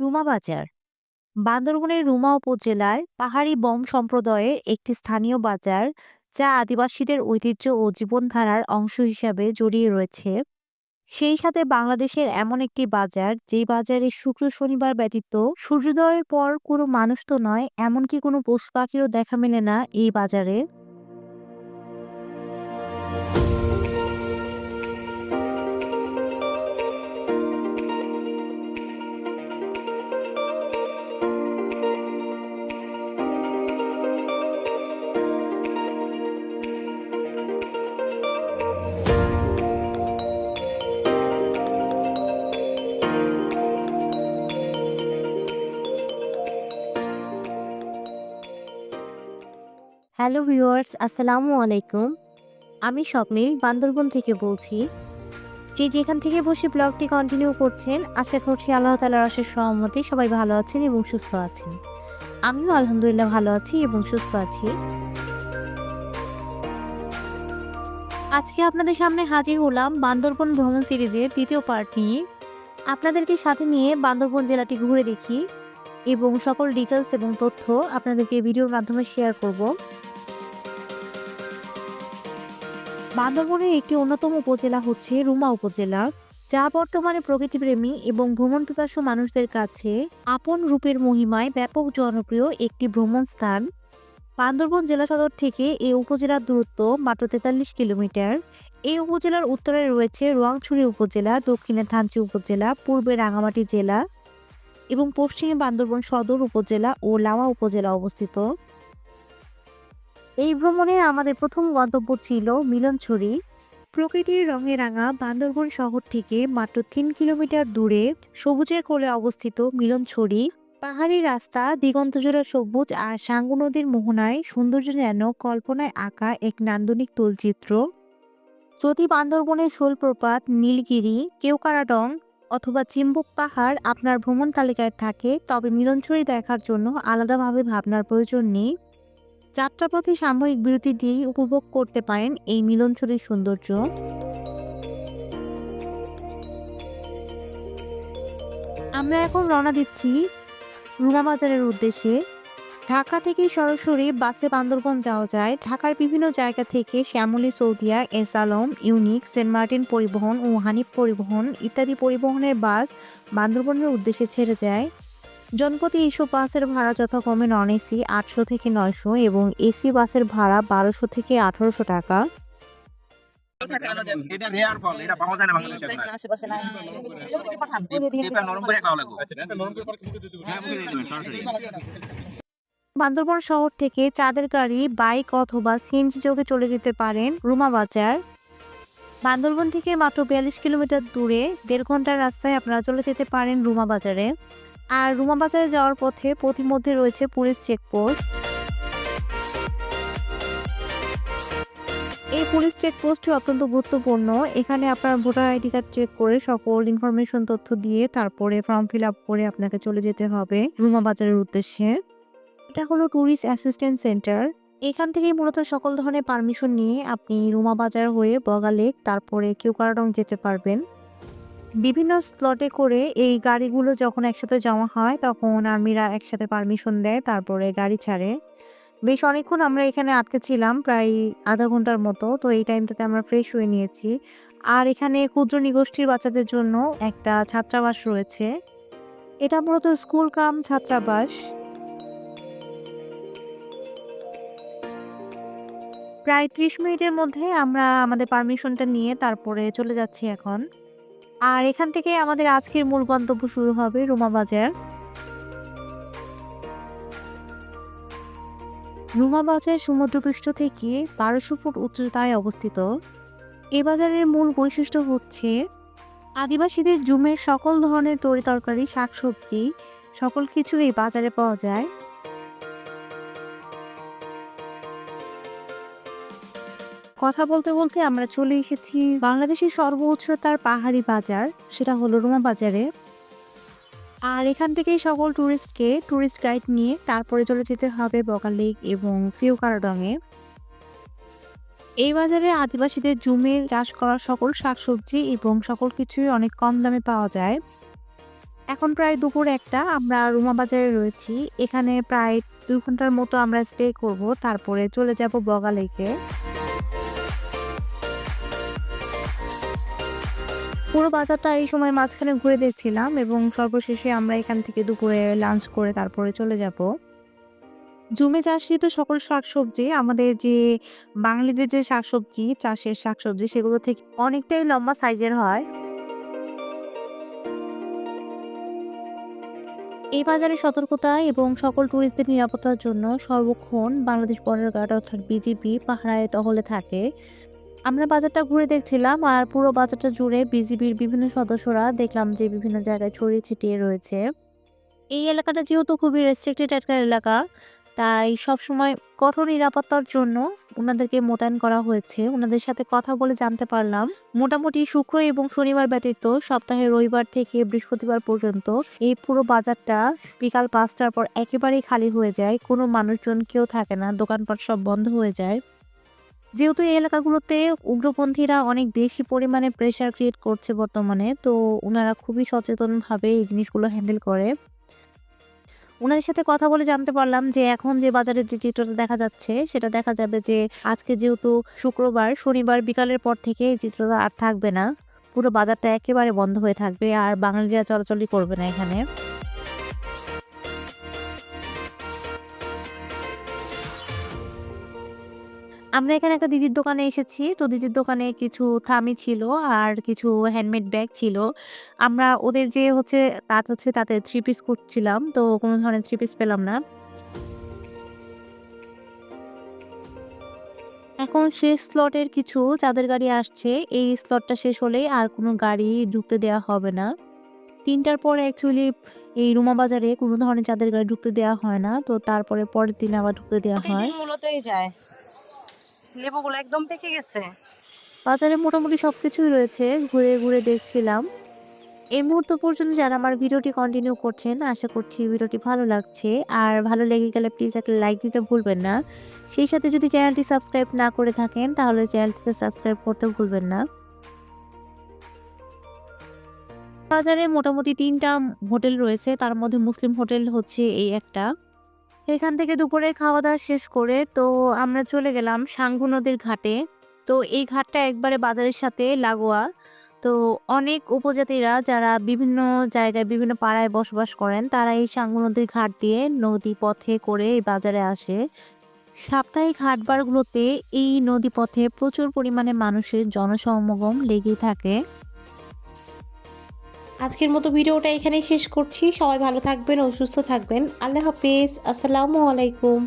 রুমা বাজার। বান্দরবনের রুমা উপজেলায় পাহাড়ি বম সম্প্রদায়ের একটি স্থানীয় বাজার, যা আদিবাসীদের ঐতিহ্য ও জীবনধারার অংশ হিসাবে জড়িয়ে রয়েছে। সেই সাথে বাংলাদেশের এমন একটি বাজার, যেই বাজারে শুক্র শনিবার ব্যতীত সূর্যোদয়ের পর কোনো মানুষ তো নয়, এমনকি কোনো পশু পাখিরও দেখা মেলে না এই বাজারে। হ্যালো ভিউয়ার্স, আসসালামু আলাইকুম। আমি স্বপ্নিল, বান্দরবন থেকে বলছি। যে যেখান থেকে বসে ব্লগটি কন্টিনিউ করছেন, আশা করছি আল্লাহ তালার অশেষ সহমতে সবাই ভালো আছেন এবং সুস্থ আছেন। আমিও আলহামদুলিল্লাহ ভালো আছি এবং সুস্থ আছি। আজকে আপনাদের সামনে হাজির হলাম বান্দরবন ভ্রমণ সিরিজের দ্বিতীয় পার্ট নিয়ে। আপনাদেরকে সাথে নিয়ে বান্দরবন জেলাটি ঘুরে দেখি এবং সকল ডিটেলস এবং তথ্য আপনাদেরকে ভিডিওর মাধ্যমে শেয়ার করব। বান্দরবনের একটি অন্যতম উপজেলা হচ্ছে রুমা উপজেলা, যা বর্তমানে প্রকৃতিপ্রেমী এবং ভ্রমণ পিপাসু মানুষদের কাছে আপন রূপের মহিমায় ব্যাপক জনপ্রিয় একটি ভ্রমণ স্থান। বান্দরবন জেলা সদর থেকে এই উপজেলার দূরত্ব মাত্র তেতাল্লিশ কিলোমিটার। এই উপজেলার উত্তরে রয়েছে রোয়াংছড়ি উপজেলা, দক্ষিণে থানচি উপজেলা, পূর্বে রাঙামাটি জেলা এবং পশ্চিমে বান্দরবন সদর উপজেলা ও লাওয়া উপজেলা অবস্থিত। এই ভ্রমণে আমাদের প্রথম গন্তব্য ছিল মিলনছড়ি। প্রকৃতির রঙে রাঙা বান্দরবন শহর থেকে মাত্র তিন কিলোমিটার দূরে সবুজের কোলে অবস্থিত মিলনছড়ি। পাহাড়ি রাস্তা, দিগন্তজোড়া সবুজ আর সাঙ্গু নদীর মোহনায় সৌন্দর্য যেন কল্পনায় আঁকা এক নান্দনিক তোলচিত্র। যদি বান্দরবনের শোলপ্রপাত, নীলগিরি কেওকারাডং অথবা চিম্বুক পাহাড় আপনার ভ্রমণ তালিকায় থাকে, তবে মিলনছড়ি দেখার জন্য আলাদাভাবে ভাবনার প্রয়োজন নেই। যাত্রাপথে সাময়িক বিরতি দিয়েই উপভোগ করতে পারেন এই মিলনছড়ির সৌন্দর্য। আমরা এখন রওনা দিচ্ছি রুমা বাজারের উদ্দেশ্যে। ঢাকা থেকে সরাসরি বাসে বান্দরবন যাওয়া যায়। ঢাকার বিভিন্ন জায়গা থেকে Shyamoli, Saudia, S Alam, unique, saint Martin পরিবহন ও হানিফ পরিবহন ইত্যাদি পরিবহনের বাস বান্দরবনের উদ্দেশ্যে ছেড়ে যায়। জনপ্রতি এইসব বাসের ভাড়া যথাক্রমে নন এসি আটশো থেকে নয়শো এবং এসি বাসের ভাড়া বারোশো থেকে আঠারোশো টাকা। এটা রেয়ার ফল এটা পাওয়া যায় না বাংলাদেশে আপনার এটা নরম করে খাওয়া লাগবে হ্যাঁ মুখে দিয়ে সরাসরি। বান্দরবন শহর থেকে চাঁদের গাড়ি বাইক অথবা সিএনজি যোগে চলে যেতে পারেন রুমা বাজার। বান্দরবন থেকে মাত্র বিয়াল্লিশ কিলোমিটার দূরে দেড় ঘণ্টার রাস্তায় আপনারা চলে যেতে পারেন রুমা বাজারে। আর রুমা বাজারে যাওয়ার পথে পথিমধ্যে রয়েছে পুলিশ চেকপোস্ট। এই পুলিশ চেকপোস্টটি অত্যন্ত গুরুত্বপূর্ণ। এখানে আপনার ভোটার আইডি কার্ড চেক করে সকল ইনফরমেশন তথ্য দিয়ে তারপরে ফর্ম ফিল আপ করে আপনাকে চলে যেতে হবে রুমা বাজারের উদ্দেশ্যে। এটা হলো ট্যুরিস্ট অ্যাসিস্ট্যান্ট সেন্টার এখান থেকেই মূলত সকল ধরনের পারমিশন নিয়ে আপনি রুমা বাজার হয়ে বগা লেক, তারপরে কিউকারাডং যেতে পারবেন। বিভিন্ন স্লটে করে এই গাড়িগুলো যখন একসাথে জমা হয়, তখন আর্মিরা একসাথে পারমিশন দেয়, তারপরে গাড়ি ছাড়ে। বেশ অনেকক্ষণ আমরা এখানে আটকে ছিলাম, প্রায় আধা ঘণ্টার মতো, তো এই টাইমটাতে আমরা ফ্রেশ হয়ে নিয়েছি। আর এখানে ক্ষুদ্র নিগোষ্ঠীর বাচ্চাদের জন্য একটা ছাত্রাবাস রয়েছে। এটা মূলত স্কুল কাম ছাত্রাবাস। প্রায় ত্রিশ মিনিটের মধ্যে আমরা আমাদের পারমিশনটা নিয়ে তারপরে চলে যাচ্ছি এখন। আর এখান থেকে আমাদের আজকের মূল গন্তব্য শুরু হবে রুমা বাজার। রুমা বাজার সমুদ্রপৃষ্ঠ থেকে বারোশো ফুট উচ্চতায় অবস্থিত। এ বাজারের মূল বৈশিষ্ট্য হচ্ছে, আদিবাসীদের জুমের সকল ধরনের তরি তরকারি, শাকসবজি, সকল কিছু এই বাজারে পাওয়া যায়। কথা বলতে বলতে আমরা চলে এসেছি বাংলাদেশের সর্বোচ্চতার পাহাড়ি বাজার, সেটা হলো রুমা বাজারে। আর এখান থেকেই সকল ট্যুরিস্টকে ট্যুরিস্ট গাইড নিয়ে তারপরে চলে যেতে হবে বকা লেক এবং ফিউকারাডংয়ে এই বাজারে আদিবাসীদের জুমের চাষ করা সকল শাকসবজি এবং সকল কিছুই অনেক কম দামে পাওয়া যায়। এখন প্রায় দুপুর একটা, আমরা রুমা বাজারে রয়েছি। এখানে প্রায় দুই ঘণ্টার মতো আমরা স্টে করব, তারপরে চলে যাব বগা লেকে। পুরো বাজারটা এই সময় মাঝখানে ঘুরে দেখছিলাম এবং সর্বশেষে আমরা এখান থেকে দুপুরে লাঞ্চ করে তারপরে চলে যাব। জমি চাষকৃত সকল শাকসবজি, আমাদের যে বাঙালিদের যে শাকসবজি, চাষের শাকসবজি, সেগুলো থেকে অনেকটাই লম্বা সাইজের হয়। এই বাজারে সতর্কতা এবং সকল ট্যুরিস্টদের নিরাপত্তার জন্য সর্বক্ষণ বাংলাদেশ বর্ডার গার্ড অর্থাৎ বিজিবি পাহারায় টহলে থাকে। আমরা বাজারটা ঘুরে দেখছিলাম আর পুরো বাজারটা জুড়ে বিজিবির বিভিন্ন সদস্যরা দেখলাম যে বিভিন্ন জায়গায় ছড়িয়ে ছিটিয়ে রয়েছে। এই এলাকাটা যেহেতু খুবই রেস্ট্রিক্টেড একটা এলাকা, তাই সবসময় কঠোর নিরাপত্তার জন্য ওনাদেরকে মোতায়েন করা হয়েছে। ওনাদের সাথে কথা বলে জানতে পারলাম। মোটামুটি শুক্র এবং শনিবার ব্যতীত সপ্তাহে রবিবার থেকে বৃহস্পতিবার পর্যন্ত এই পুরো বাজারটা বিকাল পাঁচটার পর একেবারেই খালি হয়ে যায়। কোনো মানুষজন কেউ থাকে না, দোকানপাট সব বন্ধ হয়ে যায়। যেহেতু এই এলাকাগুলোতে উগ্রপন্থীরা অনেক বেশি পরিমাণে প্রেশার ক্রিয়েট করছে বর্তমানে, তো ওনারা খুবই সচেতনভাবে এই জিনিসগুলো হ্যান্ডেল করে। ওনাদের সাথে কথা বলে জানতে পারলাম যে এখন যে বাজারের যে চিত্রটা দেখা যাচ্ছে, সেটা দেখা যাবে যে আজকে যেহেতু শুক্রবার, শনিবার বিকালের পর থেকে এই চিত্রটা আর থাকবে না। পুরো বাজারটা একেবারে বন্ধ হয়ে থাকবে, আর বাঙালিরা চলাচলই করবে না এখানে। আমরা এখানে একটা দিদির দোকানে এসেছি। তো দিদির দোকানে কিছু থামি ছিল আর কিছু হ্যান্ডমেড ব্যাগ ছিল। আমরা ওদের যে হচ্ছে তাঁত হচ্ছে তাতে থ্রি পিস করছিলাম। তো কোনো ধরনের থ্রি পিস পেলাম না। এখন শেষ স্লটের কিছু চাঁদের গাড়ি আসছে। এই স্লটটা শেষ হলেই আর কোনো গাড়ি ঢুকতে দেওয়া হবে না। তিনটার পরে অ্যাকচুয়ালি এই রুমা বাজারে কোনো ধরনের চাঁদের গাড়ি ঢুকতে দেওয়া হয় না। তো তারপরে পরের দিন আবার ঢুকতে দেওয়া হয়। মূলতেই যায়। লেবুগুলো একদম পেকে গেছে। বাজারে মোটামুটি সব কিছুই রয়েছে, ঘুরে ঘুরে দেখছিলাম। এই মুহূর্ত পর্যন্ত যারা আমার ভিডিওটি কন্টিনিউ করছেন, আশা করছি ভিডিওটি ভালো লাগছে। আর ভালো লেগে গেলে প্লিজ একটা লাইক দিতে ভুলবেন না। সেই সাথে যদি চ্যানেলটি সাবস্ক্রাইব না করে থাকেন, তাহলে চ্যানেলটিকে সাবস্ক্রাইব করতে ভুলবেন না। বাজারে মোটামুটি তিনটা হোটেল রয়েছে, তার মধ্যে মুসলিম হোটেল হচ্ছে এই একটা। এখান থেকে দুপুরের খাওয়া দাওয়া শেষ করে তো আমরা চলে গেলাম সাঙ্গু নদীর ঘাটে। তো এই ঘাটটা একবারে বাজারের সাথে লাগোয়া। তো অনেক উপজাতিরা যারা বিভিন্ন জায়গায়, বিভিন্ন পাড়ায় বসবাস করেন, তারা এই সাঙ্গু নদীর ঘাট দিয়ে নদী পথে করে এই বাজারে আসে। সাপ্তাহিক হাটবারগুলোতে এই নদী পথে প্রচুর পরিমাণে মানুষের জনসমাগম লেগেই থাকে। আজকের মতো ভিডিওটা এখানেই শেষ করছি। সবাই ভালো থাকবেন ও সুস্থ থাকবেন। আল্লাহ হাফিজ। আসসালামু আলাইকুম।